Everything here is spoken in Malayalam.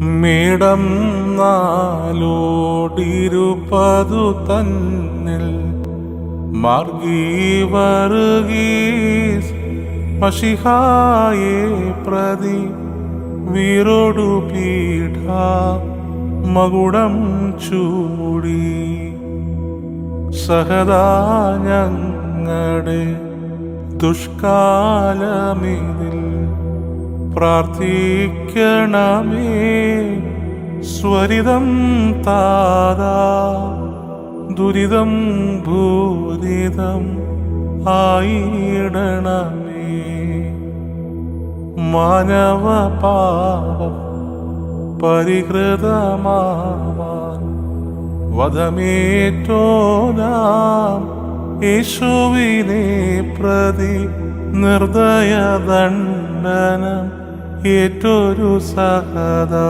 മേടം നാലോടിരുപതു തന്നിൽ മാർഗീവറുകീസ് മഷിഹായെ പ്രതി വീരോടു പീഠ മകുടം ചൂടി. സഹദാ ഞങ്ങളുടെ ദുഷ്കാലമിതിൽ പ്രാർത്ഥിക്കണമേ. സ്വരിതം താതാ ദുരിതം ഭൂരിതം ആയിടണമേ. മാനവ പാപം പരിഹൃതമാവാൻ വധമേറ്റോ നാം യേശുവിനെ പ്രതി നിർദ്ദയദണ്ഡനം ഏറ്റൊരു സഹദാ